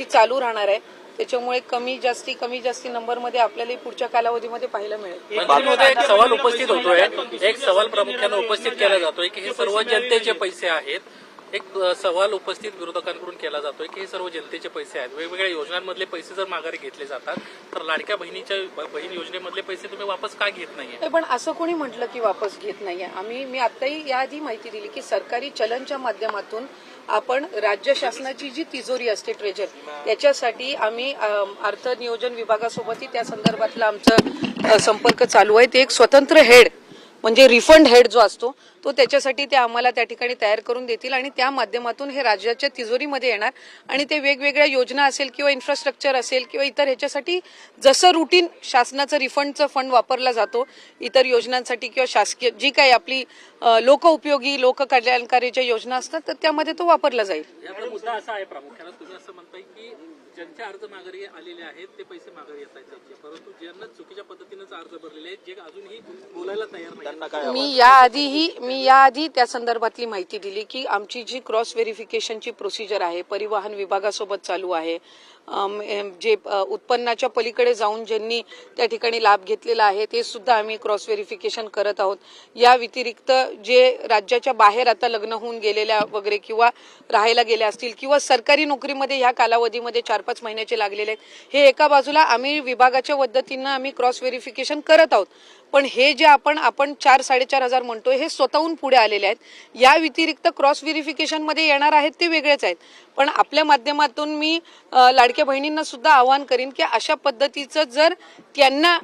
ती चालू राहणार आहे. त्याच्यामुळे कमी जास्ती कमी जास्ती नंबरमध्ये आपल्याला पुढच्या कालावधीमध्ये पाहायला मिळेल. मंत्रिमहोदय एक सवाल उपस्थित होतोय. एक सवाल प्रामुख्याने उपस्थित केला जातोय की हे सर्व जनतेचे पैसे आहेत. एक सवाल उपस्थित विरोधकांकडून केला जातोय की हे सर्व जनतेचे पैसे आहेत. वेगवेगळ्या योजनांमधले पैसे जर माघारी घेतले जातात तर लाडक्या बहिणीच्या बहीण योजनेमधले पैसे तुम्ही वापस का घेत नाहीये? नाही, पण असं कोणी म्हटलं की वापस घेत नाहीये? आम्ही मी आताही याआधी माहिती दिली की सरकारी चलनच्या माध्यमातून आपण राज्य शासनाची जी तिजोरी असते ट्रेजर त्याच्यासाठी आम्ही अर्थ नियोजन विभागासोबतही त्या संदर्भातला आमचं संपर्क चालू आहे. ते एक स्वतंत्र हेड म्हणजे रिफंड हेड जो असतो तो त्याच्यासाठी ते आम्हाला त्या ठिकाणी तयार करून देतील आणि त्या माध्यमातून हे राज्याच्या तिजोरीमध्ये येणार. आणि ते वेगवेगळ्या योजना असेल किंवा इन्फ्रास्ट्रक्चर असेल किंवा इतर ह्याच्यासाठी जसं रुटीन शासनाचं रिफंडचं फंड वापरला जातो इतर योजनांसाठी किंवा शासकीय जी काही आपली लोकउपयोगी लोकउपयोगी लोककल्याणकारीच्या योजना असतात तर त्यामध्ये तो वापरला जाईल. मुद्दा असा आहे प्रामुख्याने. तुम्ही असं म्हणताय की ज्यांचे अर्ज माघारी आलेले आहेत ते पैसे माघारी येत आहेत त्यांचे. परंतु ज्यांना चुकीच्या पद्धतीनेच अर्ज भरलेले आहेत जे अजूनही बोलायला तयार नाही मी याआधीही मी याआधी त्या संदर्भातली माहिती दिली की आमची जी क्रॉस व्हेरिफिकेशनची प्रोसिजर आहे परिवहन विभागासोबत चालू आहे जे उत्पन्नाच्या पलीकडे जाऊन ज्यांनी त्या ठिकाणी लाभ घेतलेला आहे ते सुद्धा आम्ही क्रॉस व्हेरिफिकेशन करत आहोत. या व्यतिरिक्त जे राज्याच्या बाहेर आता लग्न होऊन गेलेल्या वगैरे किंवा राहायला गेल्या असतील किंवा सरकारी नोकरीमध्ये ह्या कालावधीमध्ये चार पाच महिन्याचे लागलेले आहेत. हे एका बाजूला आम्ही विभागाच्या पद्धतीनं आम्ही क्रॉस व्हेरिफिकेशन करत आहोत. पण हे जे आपण आपण चार साडेचार हजार म्हणतोय हे स्वतःहून पुढे आलेले आहेत. या व्यतिरिक्त क्रॉस व्हेरिफिकेशनमध्ये येणार आहेत ते वेगळेच आहेत. पण आपल्या माध्यमातून मी लाडक्या बहिणींना सुद्धा आवाहन करीन की अशा पद्धतीचं जर त्यांना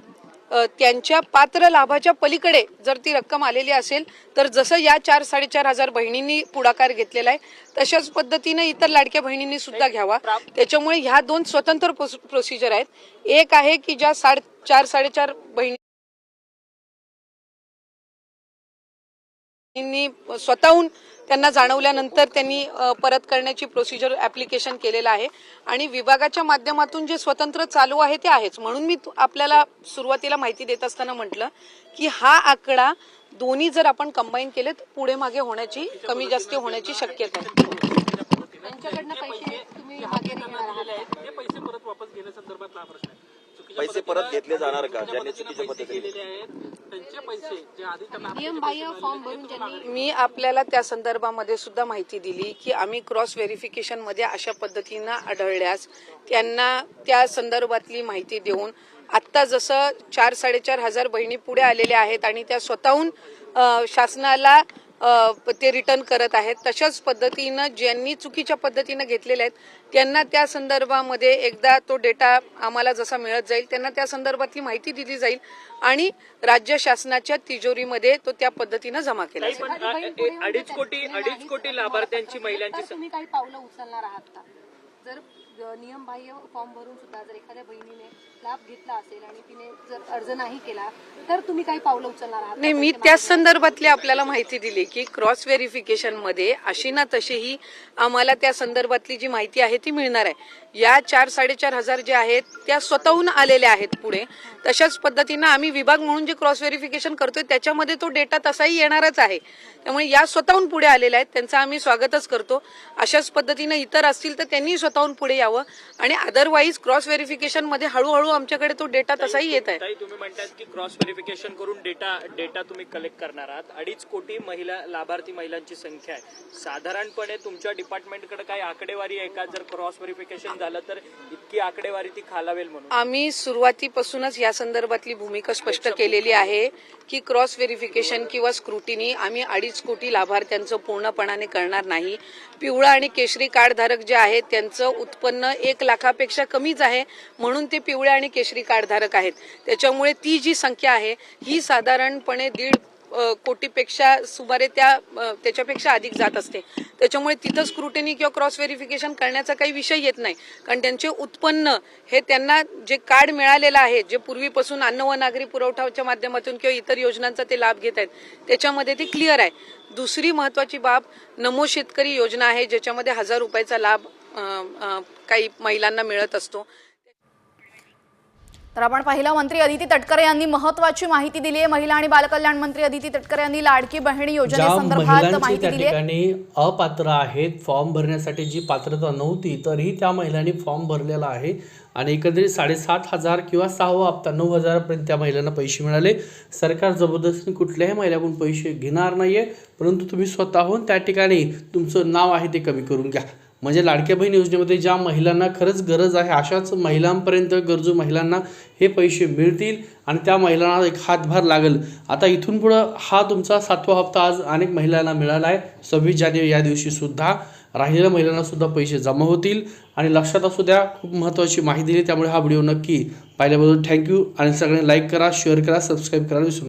त्यांच्या पात्र लाभाच्या पलीकडे जर ती रक्कम आलेली असेल तर जसं या चार साडेचार हजार बहिणींनी पुढाकार घेतलेला आहे तशाच पद्धतीनं इतर लाडक्या बहिणींनी सुद्धा घ्यावा. त्याच्यामुळे ह्या दोन स्वतंत्र प्रोसिजर आहेत. एक आहे की ज्या साडे चार साडेचार बहिणी स्वतःहून त्यांना जाणवल्यानंतर त्यांनी परत करण्याची प्रोसिजर ऍप्लिकेशन केलेलं आहे. आणि विभागाच्या माध्यमातून जे स्वतंत्र चालू आहे ते आहेच. म्हणून मी तु- आपल्याला सुरुवातीला माहिती देत असताना म्हटलं की हा आकडा दोन्ही जर आपण कंबाईन केले तर पुढे मागे होण्याची कमी जास्त होण्याची शक्यता आहे. त्यांच्याकडनं पैसे तुम्ही मागे घेणार आहात पैसे परत घेतले जाणार का? ज्यांनी चुकीच्या पद्धतीने पद्धतीने- केलेले आहेत त्यांचे पैसे जे आधी त्यांना नियम बाह्य फॉर्म भरून ज्यांनी मी आपल्याला त्या संदर्भामध्ये सुद्धा माहिती दिली की आम्ही क्रॉस व्हेरिफिकेशनमध्ये अशा पद्धतीनं आढळल्यास त्यांना त्या संदर्भातली माहिती देऊन आत्ता जसं चार साडेचार हजार बहिणी पुढे आलेल्या आहेत आणि त्या स्वतःहून शासनाला ते रिटर्न करत आहेत. तशाच पद्धतीनं ज्यांनी चुकीच्या पद्धतीनं घेतलेल्या आहेत त्यांना त्या संदर्भामध्ये एकदा तो डेटा आम्हाला जसा मिळत जाईल त्यांना त्या संदर्भातली माहिती दिली जाईल आणि राज्य शासनाच्या तिजोरीमध्ये तो त्या पद्धतीनं जमा केला जाईल. अडीच जर कोटी अडीच कोटी लाभार्थ्यांची महिलांची तुम्ही काही पावलं उचलणार आहात का? जर नियमबाह्य नियम बाह्य फॉर्म भरून सुद्धा जर एखाद्या बहिणीने लाभ घेतला असेल आणि तिने जर अर्ज नाही केला तर तुम्ही काही पावलं उचलणार आहात? नाही मी त्या त्याच संदर्भातली आपल्याला माहिती दिली की क्रॉस व्हेरिफिकेशनमध्ये अशी ना तशीही आम्हाला त्या संदर्भातली जी माहिती आहे ती मिळणार आहे. या चार साडेचार हजार जे आहेत त्या स्वतःहून आलेल्या आहेत पुढे. तशाच पद्धतीनं आम्ही विभाग म्हणून जे क्रॉस व्हेरिफिकेशन करतोय त्याच्यामध्ये तो डेटा तसाही येणारच आहे. त्यामुळे या स्वतःहून पुढे आलेल्या आहेत त्यांचं आम्ही स्वागतच करतो. अशाच पद्धतीनं इतर असतील तर त्यांनी स्वतःहून पुढे यावं. आणि अदरवाईज क्रॉस व्हेरिफिकेशनमध्ये हळूहळू आमच्याकडे तो डेटा तसाही येत आहे. तुम्ही म्हणतात की क्रॉस व्हेरिफिकेशन करून डेटा डेटा तुम्ही कलेक्ट करणार आहात. अडीच कोटी महिला लाभार्थी महिलांची संख्या आहे. साधारणपणे तुमच्या डिपार्टमेंटकडे काही आकडेवारी आहे का? जर क्रॉस व्हेरिफिकेशन झालं तर इतकी आकडेवारी ती खालावेल म्हणून. आम्ही सुरुवातीपासूनच या संदर्भातली भूमिका स्पष्ट केलेली आहे की क्रॉस व्हेरिफिकेशन किंवा स्क्रुटिनी आम्ही अडीच कोटी लाभार्थ्यांचं पूर्णपणाने करणार नाही. पिवळा आणि केशरी कार्ड धारक जे आहेत त्यांचं उत्पन्न उत्पन्न एक लाखापेक्षा कमीच आहे म्हणून ते पिवळे आणि केशरी कार्डधारक आहेत. त्याच्यामुळे ती जी संख्या आहे ही साधारणपणे दीड कोटीपेक्षा सुमारे त्या त्याच्यापेक्षा अधिक जात असते. त्याच्यामुळे तिथं स्क्रुटिनी किंवा क्रॉस व्हेरिफिकेशन करण्याचा काही विषय येत नाही. कारण त्यांचे उत्पन्न हे त्यांना जे कार्ड मिळालेलं आहे जे पूर्वीपासून अन्न व नागरी पुरवठाच्या माध्यमातून किंवा इतर योजनांचा ते लाभ घेत आहेत त्याच्यामध्ये ते क्लिअर आहे. दुसरी महत्वाची बाब नमो शेतकरी योजना आहे ज्याच्यामध्ये हजार रुपयाचा लाभ काही महिलांना मिळत असतो. तर आपण पाहिलं मंत्री अदिती तटकरे यांनी महत्वाची माहिती दिली आहे. महिला आणि बालकल्याण मंत्री अदिती तटकरे यांनी लाडकी बहिणी योजनेसंदर्भात माहिती दिली आहे. ठिकाणी अपात्र आहेत फॉर्म भरण्यासाठी जी पात्रता नव्हती तरीही त्या महिलांनी फॉर्म भरलेला आहे. आणि एकंदरीत साडेसात हजार किंवा सहावा हप्ता नऊ हजारापर्यंत त्या महिलांना पैसे मिळाले. सरकार जबरदस्तीने कुठल्याही महिलाकडून पैसे घेणार नाहीये परंतु तुम्ही स्वतःहून त्या ठिकाणी तुमचं नाव आहे ते कमी करून घ्या. म्हणजे लाडक्या बहीण योजनेमध्ये ज्या महिलांना खरंच गरज आहे अशाच महिलांपर्यंत गरजू महिलांना हे पैसे मिळतील आणि त्या महिलांना एक हातभार लागेल. आता इथून पुढं हा तुमचा सातवा हप्ता आज अनेक महिलांना मिळाला आहे. सव्वीस जानेवारी या दिवशीसुद्धा राहिलेल्या महिलांनासुद्धा पैसे जमा होतील. आणि लक्षात असू द्या खूप महत्त्वाची माहिती दिली त्यामुळे हा व्हिडिओ नक्की पाहिल्याबद्दल थँक्यू. आणि सगळ्यांनी लाईक करा शेअर करा सबस्क्राईब करा. विसरू